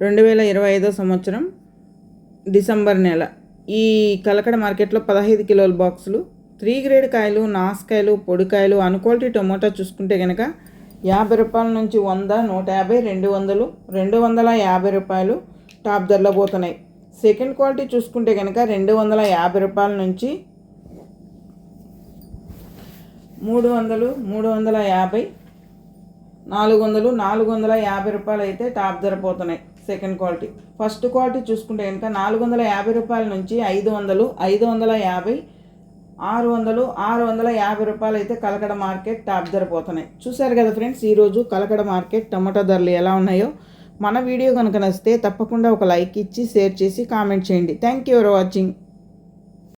రెండు వేల ఇరవై ఐదో సంవత్సరం డిసెంబర్ నెల. ఈ కలకడ మార్కెట్లో పదహైదు కిలోల బాక్సులు త్రీ గ్రేడ్ కాయలు నాసుకాయలు పొడికాయలు అన్క్వాలిటీ టొమాటో చూసుకుంటే కనుక యాభై రూపాయల నుంచి వంద నూట యాభై రెండు వందలు రెండు వందల యాభై రూపాయలు టాప్ ధరలో పోతున్నాయి. సెకండ్ క్వాలిటీ చూసుకుంటే కనుక రెండు వందల యాభై రూపాయల నుంచి మూడు వందలు మూడు వందల యాభై నాలుగు వందలు నాలుగు వందల యాభై రూపాయలు అయితే టాప్ ధర పోతున్నాయి. సెకండ్ క్వాలిటీ ఫస్ట్ క్వాలిటీ చూసుకుంటే కనుక నాలుగు వందల యాభై రూపాయల నుంచి ఐదు వందలు ఐదు వందల యాభై ఆరు వందలు ఆరు వందల యాభై రూపాయలు అయితే కలకడ మార్కెట్ టాప్ ధర పోతున్నాయి. చూశారు కదా ఫ్రెండ్స్ ఈరోజు కలకడ మార్కెట్ టమాటా ధరలు ఎలా ఉన్నాయో? మన వీడియో కనుక నచ్చితే తప్పకుండా ఒక లైక్ ఇచ్చి షేర్ చేసి కామెంట్ చేయండి. Thank you for watching